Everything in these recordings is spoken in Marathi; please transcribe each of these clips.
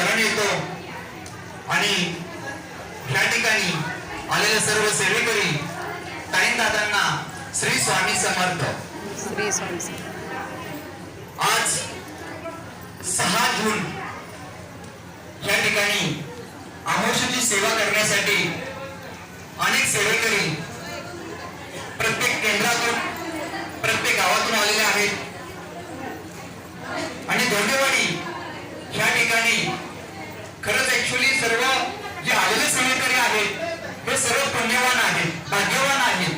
शरण येतो. आणि या ठिकाणी आलेले सर्व सेवेकरी ताईन दादांना श्री स्वामी समर्थ. आज सहा जून या ठिकाणी आमोशाची सेवा करण्यासाठी अनेक सेवेकरी प्रत्येक केंद्रातून प्रत्येक गावातून आलेले आहेत. आणि धोंडेवाडी या ठिकाणी खरंच ऍक्च्युली सर्व जे आलेले सेनेटरी आहेत हे सर्व पुण्यवान आहेत भाग्यवान आहेत.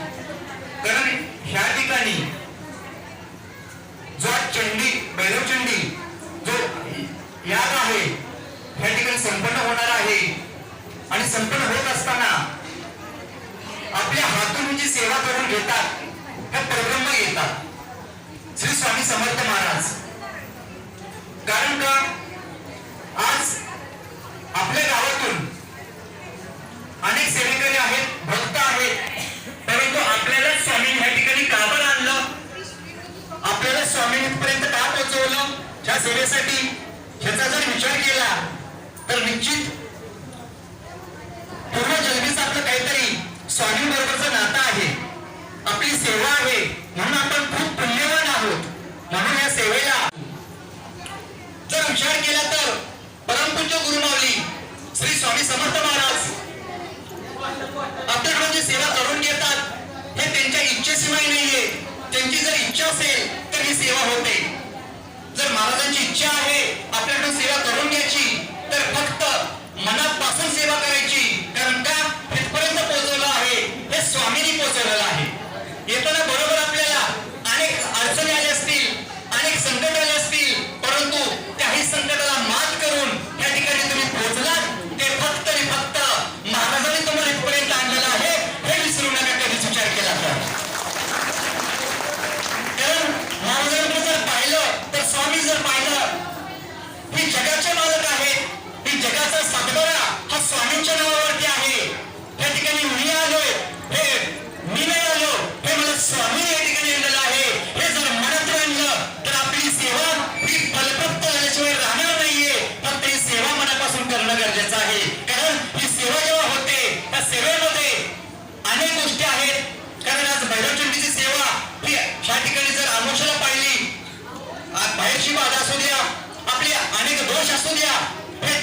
कारण ह्या ठिकाणी जो चंडी बैलवचंडी जो याद आहे ह्या ठिकाणी संपन्न होणार आहे. आणि संपन्न होत असताना आपल्या हातून जी सेवा करून घेतात त्या प्रब्रम्ह येतात. श्री स्वामी समर्थ महाराज. कारण का? आज करण्यासाठी ह्याचा जर विचार केला तर निश्चित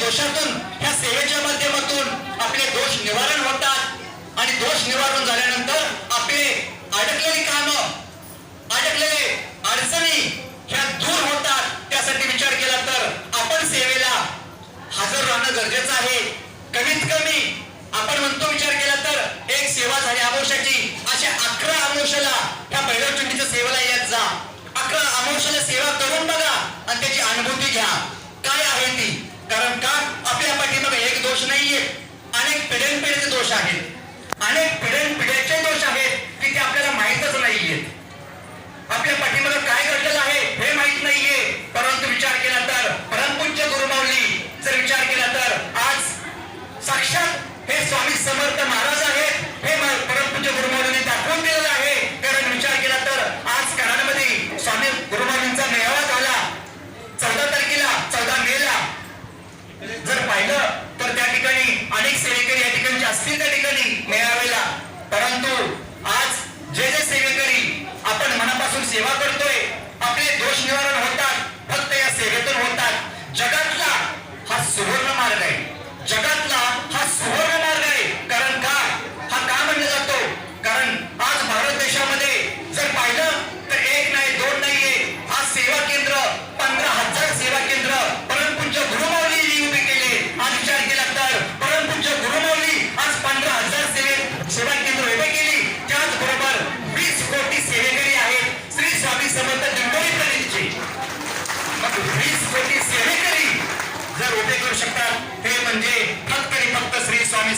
दोषातून ह्या सेवेच्या माध्यमातून आपले दोष निवारण होतात. आणि दोष निवारण झाल्यानंतर आपले अडकलेली काम अडकलेले अडचणी ह्या दूर होतात. त्यासाठी विचार केला तर आपण सेवेला हजर राहणं गरजेचं आहे. कमीत कमी आपण म्हणतो विचार केला तर एक सेवा झाली आमोशाची अशा अकरा आमोशाला ह्या पहिल्या चुंडीच्या सेवेला येत जा. अकरा आमोशाला सेवा करून बघा आणि त्याची अनुभूती घ्या. काय आहे ती? कारण का? आपल्या पाठीमध्ये एक दोष नाहीये. अनेक पिढ्यान दोष आहेत. अनेक पिढ्यांपिढ्याचे दोष आहेत की ते आपल्याला माहीतच नाहीयेत.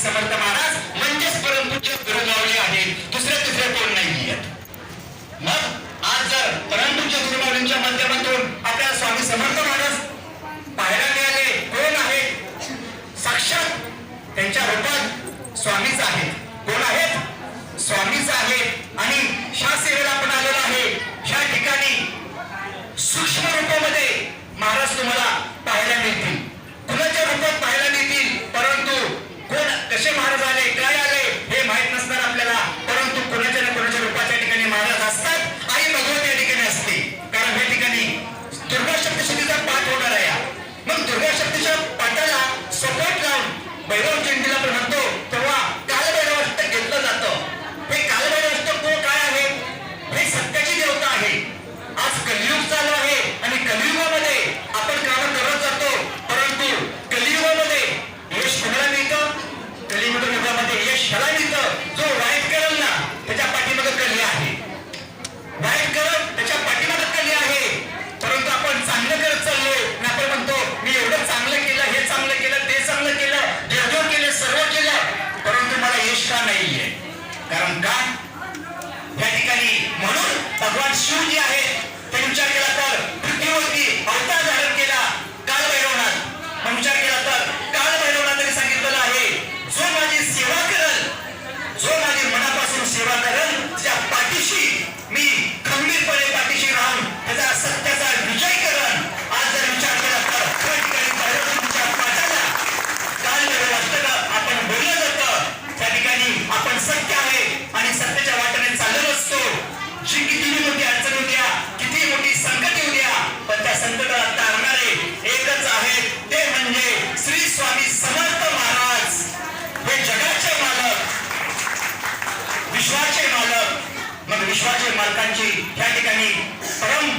समर्थ महाराज म्हणजेच परंतु गुरुमावले आहेत. दुसरे दुसरे कोण नाही येत मग आज जर परंतु गुरुमावळींच्या माध्यमातून आपल्या स्वामी समर्थ dalam kan मालकांची त्या ठिकाणी परम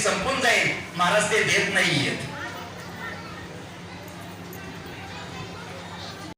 संपून जाईल. महाराज ते देत नाहीयेत.